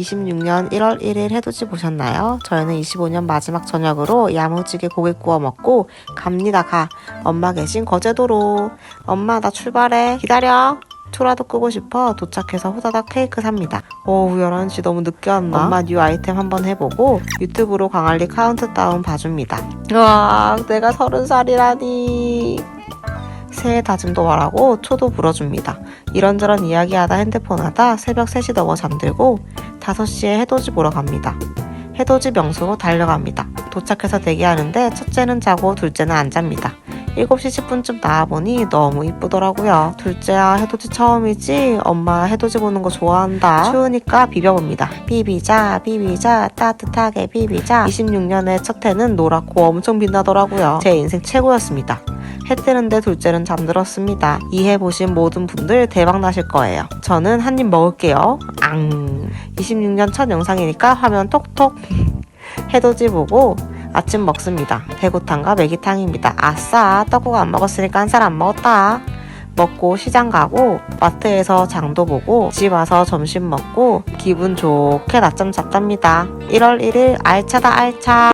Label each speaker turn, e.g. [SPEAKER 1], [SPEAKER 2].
[SPEAKER 1] 26년 1월 1일 해돋이 보셨나요? 저희는 25년 마지막 저녁으로 야무지게 고기 구워 먹고 갑니다 가. 엄마 계신 거제도로. 엄마 나 출발해. 기다려. 초라도 끄고 싶어 도착해서 후다닥 케이크 삽니다. 오후 11시 너무 늦게 왔나? 엄마 뉴 아이템 한번 해보고 유튜브로 광안리 카운트다운 봐줍니다. 와 내가 서른 살이라니. 새해 다짐도 말하고 초도 불어줍니다. 이런저런 이야기하다 핸드폰 하다 새벽 3시 넘어 잠들고 5시에 해돋이 보러 갑니다. 해돋이 명소로 달려갑니다. 도착해서 대기하는데 첫째는 자고 둘째는 안 잡니다. 7시 10분쯤 나와보니 너무 이쁘더라고요. 둘째야 해돋이 처음이지? 엄마 해돋이 보는 거 좋아한다. 추우니까 비벼봅니다. 비비자 비비자 따뜻하게 비비자 26년의 첫 해는 노랗고 엄청 빛나더라고요. 제 인생 최고였습니다. 해 뜨는데 둘째는 잠들었습니다. 이해 보신 모든 분들 대박 나실 거예요. 저는 한 입 먹을게요. 앙. 26년 첫 영상이니까 화면 톡톡. 해돋이 보고 아침 먹습니다. 대구탕과 매기탕입니다. 아싸, 떡국 안 먹었으니까 한 살 안 먹었다. 먹고 시장 가고 마트에서 장도 보고 집 와서 점심 먹고 기분 좋게 낮잠 잤답니다. 1월 1일 알차다 알차.